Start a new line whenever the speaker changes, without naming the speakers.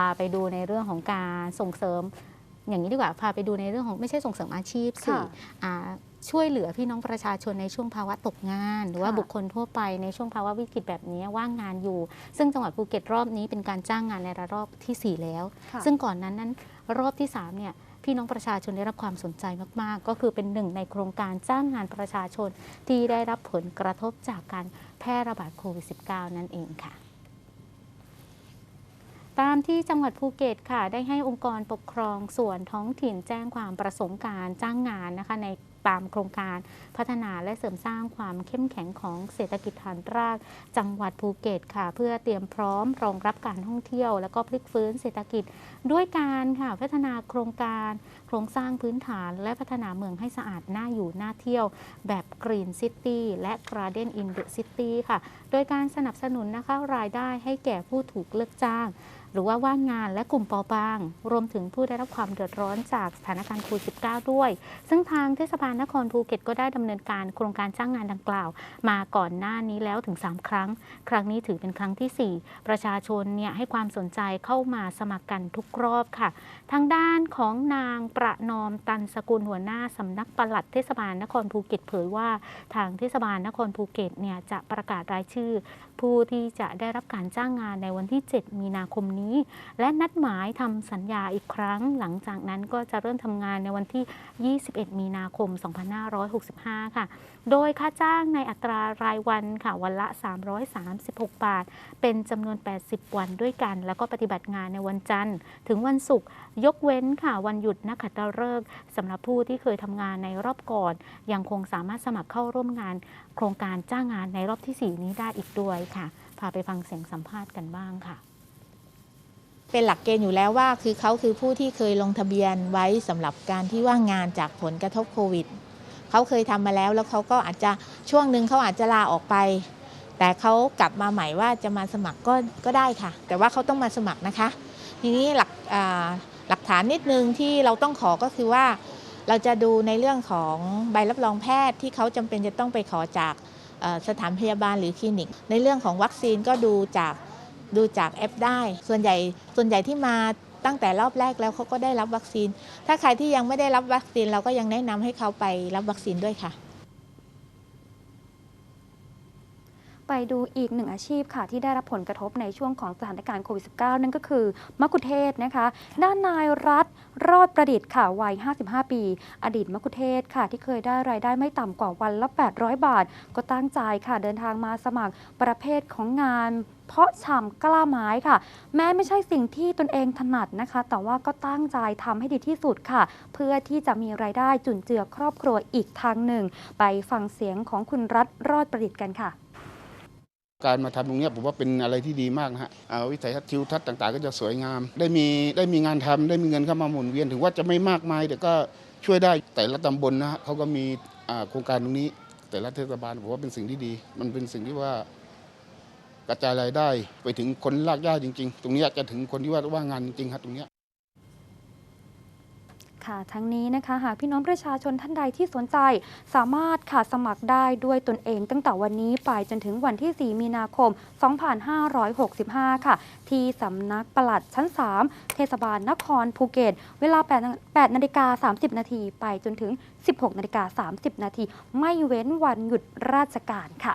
าไปดูในเรื่องของการส่งเสริม อย่างนี้ดีกว่าพาไปดูในเรื่องของไม่ใช่ส่งเสริมอาชีพสิ
ค่ะ
อ่าช่วยเหลือพี่น้องประชาชนในช่วงภาวะตกงาน หรือว่า
ค่ะ
บุคคลทั่วไปในช่วงภาวะวิกฤตแบบนี้ว่างงานอยู่ ซึ่งจังหวัดภูเก็ตรอบนี้เป็นการจ้างงานในระลอกทีสี่ 4 แล้ว
ค่ะ
ซึ่งก่อนนั้นนั้นรอบที่ 3 เนี่ย พี่น้องประชาชนได้รับความสนใจมาก ๆ ก็คือเป็นหนึ่งในโครงการจ้างงานประชาชนที่ได้รับผลกระทบจากการแพร่ระบาดโควิด -19 นั่นเองค่ะ ตามที่จังหวัดภูเก็ตค่ะ ได้ให้องค์กรปกครองส่วนท้องถิ่นแจ้งความประสงค์การจ้างงานนะคะในตามโครงการพัฒนาและเสริมสร้างความเข้มแข็งของเศรษฐกิจฐานราก จังหวัดภูเก็ตค่ะ เพื่อเตรียมพร้อมรองรับการท่องเที่ยว แล้วก็พลิกฟื้นเศรษฐกิจ ด้วยการค่ะพัฒนาโครงการ โครงสร้างพื้นฐาน และพัฒนาเมืองให้สะอาดน่าอยู่น่าเที่ยว แบบ Green City และ Garden in the City ค่ะ โดยการสนับสนุนนะคะรายได้ให้แก่ผู้ถูกเลิกจ้าง หรือว่าว่างงานและกลุ่มเปราะบาง รวมถึงผู้ได้รับความเดือดร้อนจากสถานการณ์โควิด -19 ด้วย ซึ่งทางเทศบาลนครภูเก็ตก็ได้ดำเนินการโครงการจ้างงานดังกล่าว มาก่อนหน้านี้แล้วถึง 3 ครั้ง ครั้งนี้ถือเป็นครั้งทีสี่ 4 ประชาชนเนี่ยให้ความสนใจเข้ามาสมัครกันทุกรอบค่ะ ทางด้านของนางประนอมตันสกุลหัวหน้าสำนักปลัดเทศบาลนครภูเก็ตเผยว่า ทางเทศบาลนครภูเก็ตเนี่ยจะประกาศรายชื่อ ผู้ที่จะได้รับการจ้างงานในวันที่ 7 มีนาคมนี้และนัดหมายทำสัญญาอีกครั้ง หลังจากนั้นก็จะเริ่มทำงานในวันที่ 21 มีนาคม 2565 ค่ะ โดยค่าจ้างในอัตรารายวันค่ะวันละ 336 บาท เป็นจำนวน 80 วันด้วยกัน แล้วก็ปฏิบัติงานในวันจันทร์ ถึงวันศุกร์ยกเว้นค่ะวันหยุดนักขัตฤกษ์สำหรับผู้ที่เคยทำงานในรอบก่อน ยังคงสามารถสมัครเข้าร่วมงาน โครงการจ้างงานในรอบทีสี่4 นี้ได้อีกด้วยค่ะ พาไปฟังเสียงสัมภาษณ์กันบ้างค่ะ
เป็นหลักเกณฑ์อยู่แล้วว่า คือเขาคือผู้ที่เคยลงทะเบียนไว้สำหรับการที่ว่างงานจากผลกระทบโควิดเขาเคยทำมาแล้วแล้วเขาก็อาจจะช่วงหนึ่งเขาอาจจะลาออกไป แต่เขากลับมาใหม่ว่าจะมาสมัครก็ก็ได้ค่ะ แต่ว่าเขาต้องมาสมัครนะคะ ทีนี้หลักอ่าหลักฐานนิดนึงที่เราต้องขอก็คือว่า เราจะดูในเรื่องของใบรับรองแพทย์ที่เขาจำเป็นจะต้องไปขอจากสถานพยาบาลหรือคลินิก ในเรื่องของวัคซีนก็ดูจาก ดูจากแอปได้ ส่วนใหญ่ส่วนใหญ่ที่มาตั้งแต่รอบแรกแล้วเขาก็ได้รับวัคซีน ถ้าใครที่ยังไม่ได้รับวัคซีนเราก็ยังแนะนำให้เขาไปรับวัคซีนด้วยค่ะ
ไปดูอีกหนึ่งอาชีพค่ะ ที่ได้รับผลกระทบในช่วงของสถานการณ์โควิด -19 นั่นก็คือมะกุเทศนะคะ ด้านนายรัฐ รอดประดิษฐ์ค่ะวัย 55 ปี อดีตมะกุเทศค่ะ ที่เคยได้รายได้ไม่ต่ำกว่าวันละ 800 บาท ก็ตั้งใจค่ะเดินทางมาสมัครประเภทของงานเพาะชำกล้าไม้ค่ะ แม้ไม่ใช่สิ่งที่ตนเองถนัดนะคะ แต่ว่าก็ตั้งใจทำให้ดีที่สุดค่ะ เพื่อที่จะมีรายได้จุนเจือครอบครัวอีกทางหนึ่ง ไปฟังเสียงของคุณรัฐรอดประดิษฐ์กันค่ะ
การมาทำตรงนี้ผมว่าเป็นอะไรที่ดีมากนะฮะอวิสัยทัศน์ทิวทัศน์ต่าง ๆ ก็จะสวยงาม ได้มีได้มีงานทำได้มีเงินเข้ามาหมุนเวียนถึงว่าจะไม่มากมายแต่ก็ช่วยได้แต่ละตำบลนะฮะเขาก็มีโครงการตรงนี้ แต่ละเทศบาลผมว่าเป็นสิ่งที่ดี มันเป็นสิ่งที่ว่ากระจายรายได้ไปถึงคนลากย่าจริง ๆ ตรงนี้จะถึงคนที่ว่าว่างงานจริงๆครับตรงนี้
ค่ะ ทั้งนี้นะคะหากพี่น้องประชาชนท่านใดที่สนใจ สามารถค่ะสมัครได้ด้วยตนเอง ตั้งแต่วันนี้ไปจนถึงวันที่ 4 มีนาคม 2565 ค่ะ ที่สำนักปลัดชั้น 3 เทศบาลนครภูเก็ต เวลา8 8นาฬิกา 30 นาทีไปจนถึง 16นาฬิกา 30 นาทีไม่เว้นวันหยุดราชการค่ะ